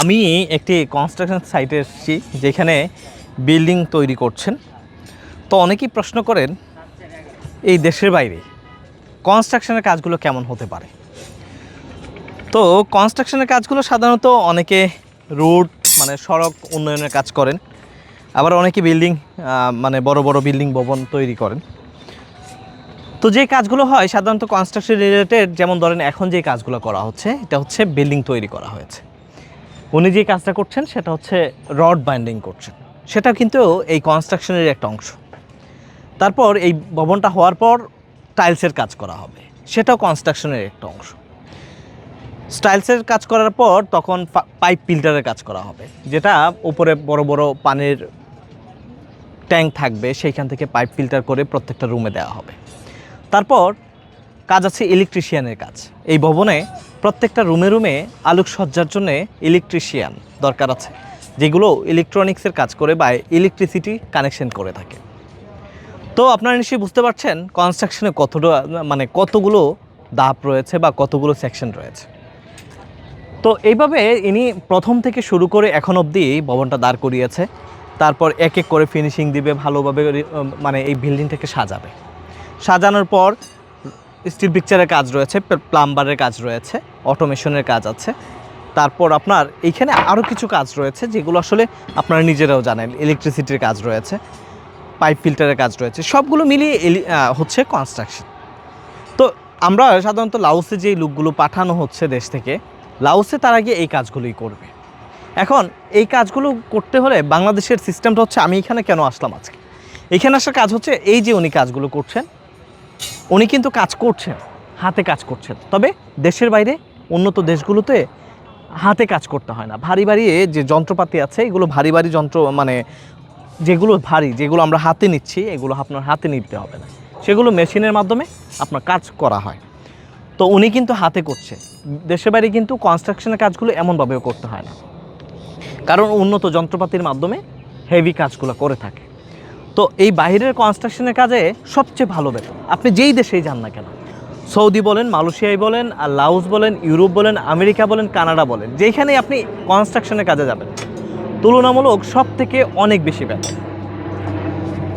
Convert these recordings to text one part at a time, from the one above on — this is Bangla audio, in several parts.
আমি একটি কনস্ট্রাকশন সাইটে এসেছি যেখানে বিল্ডিং তৈরি করছেন। তো অনেকেই প্রশ্ন করেন, এই দেশের বাইরে কনস্ট্রাকশনের কাজগুলো কেমন হতে পারে? তো কনস্ট্রাকশনের কাজগুলো সাধারণত অনেকে রোড মানে সড়ক উন্নয়নের কাজ করেন। আবার অনেকে বিল্ডিং মানে বড় বড় বিল্ডিং ভবন তৈরি করেন। তো যে কাজগুলো হয়, সাধারণত কনস্ট্রাকশন রিলেটেড যেমন ধরেন এখন যে কাজগুলো করা হচ্ছে, এটা হচ্ছে বিল্ডিং তৈরি করা হয়েছে। উনি যে কাজটা করছেন সেটা হচ্ছে রড বাইন্ডিং করছেন। সেটা কিন্তু এই কনস্ট্রাকশনের একটা অংশ। তারপর এই ভবনটা হওয়ার পর টাইলসের কাজ করা হবে। সেটাও কনস্ট্রাকশনের একটা অংশ। স্টাইলসের কাজ করার পর তখন পাইপ ফিল্টারের কাজ করা হবে। যেটা উপরে বড় বড় পানির ট্যাঙ্ক থাকবে, সেইখান থেকে পাইপ ফিল্টার করে প্রত্যেকটা রুমে দেওয়া হবে। তারপর কাজ আছে ইলেকট্রিশিয়ানের কাজ। এই ভবনে প্রত্যেকটা রুমে রুমে আলোকসজ্জার জন্য ইলেকট্রিশিয়ান দরকার আছে, যেগুলো ইলেকট্রনিক্সের কাজ করে বা ইলেকট্রিসিটি কানেকশন করে থাকে। তো আপনারা নিশ্চয়ই বুঝতে পারছেন কনস্ট্রাকশনে কতটা মানে কতগুলো দাপ রয়েছে বা কতগুলো সেকশন রয়েছে। তো এইভাবে ইনি প্রথম থেকে শুরু করে এখন অবধি ভবনটা দাঁড় করিয়েছে। তারপর এক এক করে ফিনিশিং দিবে, ভালোভাবে মানে এই বিল্ডিংটাকে সাজাবে। সাজানোর পর স্টিল পিকচারের কাজ রয়েছে প্লাম্বারের কাজ রয়েছে, অটোমেশনের কাজ আছে। তারপর আপনার এইখানে আরও কিছু কাজ রয়েছে, যেগুলো আসলে আপনারা নিজেরাও জানেন। ইলেকট্রিসিটির কাজ রয়েছে পাইপ ফিল্টারের কাজ রয়েছে, সবগুলো মিলিয়ে হচ্ছে কনস্ট্রাকশন তো আমরা সাধারণত লাউসে যে লুকগুলো পাঠানো হচ্ছে দেশ থেকে লাউসে তার আগে এই কাজগুলোই করবে। এখন এই কাজগুলো করতে হলে বাংলাদেশের সিস্টেমটা হচ্ছে, আমি এখানে কেন আসলাম আজকে? এখানে আসার কাজ হচ্ছে, এই যে উনি কাজগুলো করছেন উনি কিন্তু কাজ করছেন, হাতে কাজ করছেন। তবে দেশের বাইরে উন্নত দেশগুলোতে হাতে কাজ করতে হয় না। ভারী ভারী যে যন্ত্রপাতি আছে, এগুলো ভারী ভারী যন্ত্র মানে যেগুলো ভারী, যেগুলো আমরা হাতে নিচ্ছি, এগুলো আপনার হাতে নিতে হবে না। সেগুলো মেশিনের মাধ্যমে আপনার কাজ করা হয়। তো উনি কিন্তু হাতে করছে। দেশের বাইরে কিন্তু কনস্ট্রাকশনের কাজগুলো এমনভাবেও করতে হয় না। কারণ উন্নত যন্ত্রপাতির মাধ্যমে হেভি কাজগুলো করে থাকে। তো এই বাইরের কনস্ট্রাকশনের কাজে সবচেয়ে ভালো বেতন। আপনি যেই দেশেই যান না কেন? সৌদি বলেন মালয়েশিয়ায় বলেন আর লাউস বলেন ইউরোপ বলেন আমেরিকা বলেন কানাডা বলেন যেখানেই আপনি কনস্ট্রাকশনের কাজে যাবেন তুলনামূলক সব থেকে অনেক বেশি বেতন।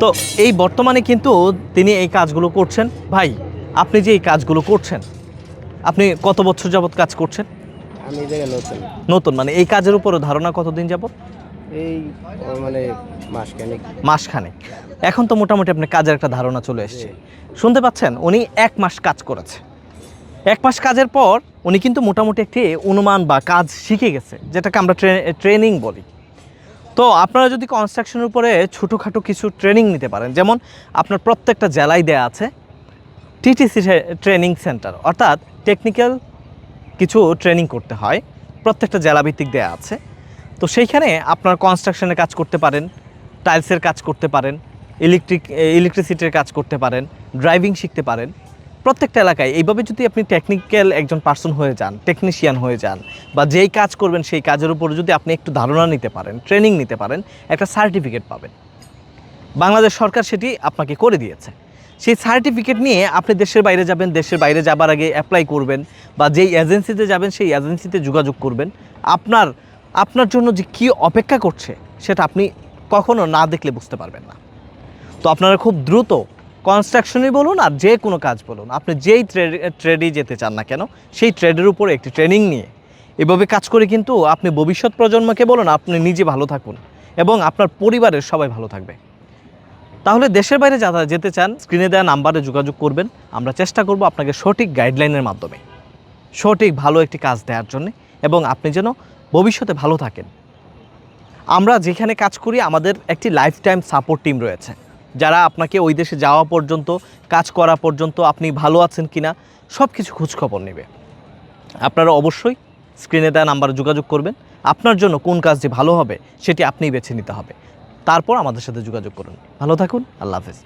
তো এই বর্তমানে কিন্তু তিনি এই কাজগুলো করছেন। ভাই আপনি যে এই কাজগুলো করছেন আপনি কত বছর যাবত কাজ করছেন? আমি নতুন। নতুন মানে এই কাজের উপরে ধারণা কতদিন যাবত এই মানে মাসখানেক। মাসখানেক। এখন তো মোটামুটি আপনার কাজের একটা ধারণা চলে এসেছে। শুনতে পাচ্ছেন, উনি এক মাস কাজ করেছে। এক মাস কাজের পর উনি কিন্তু মোটামুটি একটি অনুমান বা কাজ শিখে গেছে, যেটাকে আমরা ট্রেনিং বলি। তো আপনারা যদি কনস্ট্রাকশনের উপরে ছোটোখাটো কিছু ট্রেনিং নিতে পারেন, যেমন আপনার প্রত্যেকটা জেলায় দেয়া আছে টিটিসি ট্রেনিং সেন্টার, অর্থাৎ টেকনিক্যাল কিছু ট্রেনিং করতে হয়। প্রত্যেকটা জেলাভিত্তিক দেয়া আছে। তো সেইখানে আপনার কনস্ট্রাকশনের কাজ করতে পারেন টাইলসের কাজ করতে পারেন ইলেকট্রিক ইলেকট্রিসিটির কাজ করতে পারেন ড্রাইভিং শিখতে পারেন। প্রত্যেকটা এলাকায় এইভাবে যদি আপনি টেকনিক্যাল একজন পার্সন হয়ে যান টেকনিশিয়ান হয়ে যান, বা যেই কাজ করবেন সেই কাজের উপর যদি আপনি একটু ধারণা নিতে পারেন ট্রেনিং নিতে পারেন, একটা সার্টিফিকেট পাবেন। বাংলাদেশ সরকার সেটি আপনাকে করে দিয়েছে। সেই সার্টিফিকেট নিয়ে আপনি দেশের বাইরে যাবেন, দেশের বাইরে যাবার আগে অ্যাপ্লাই করবেন, বা যেই এজেন্সিতে যাবেন সেই এজেন্সিতে যোগাযোগ করবেন। আপনার আপনার জন্য যে কী অপেক্ষা করছে, সেটা আপনি কখনো না দেখলে বুঝতে পারবেন না। তো আপনারা খুব দ্রুত কনস্ট্রাকশনই বলুন আর যে কোনো কাজ বলুন। আপনি যেই ট্রেডে যেতে চান না কেন, সেই ট্রেডের উপরে একটি ট্রেনিং নিয়ে। এভাবে কাজ করে কিন্তু আপনি ভবিষ্যৎ প্রজন্মকে বলুন, আপনি নিজে ভালো থাকুন এবং আপনার পরিবারের সবাই ভালো থাকবে। তাহলে দেশের বাইরে যারা যেতে চান স্ক্রিনে দেওয়া নাম্বারে যোগাযোগ করবেন। আমরা চেষ্টা করব আপনাকে সঠিক গাইডলাইনের মাধ্যমে, সঠিক ভালো একটি কাজ দেওয়ার জন্য এবং আপনি যেন ভবিষ্যতে ভালো থাকেন। আমরা যেখানে কাজ করি, আমাদের একটি লাইফ টাইম সাপোর্ট টিম রয়েছে। যারা আপনাকে ওই দেশে যাওয়া পর্যন্ত, কাজ করা পর্যন্ত আপনি ভালো আছেন কিনা সব কিছু খোঁজখবর নেবে। আপনারা অবশ্যই স্ক্রিনে দেওয়া নাম্বারে যোগাযোগ করবেন। আপনার জন্য কোন কাজটি ভালো হবে, সেটি আপনিই বেছে নিতে হবে। তারপর আমাদের সাথে যোগাযোগ করুন। ভালো থাকুন, আল্লাহ হাফেজ।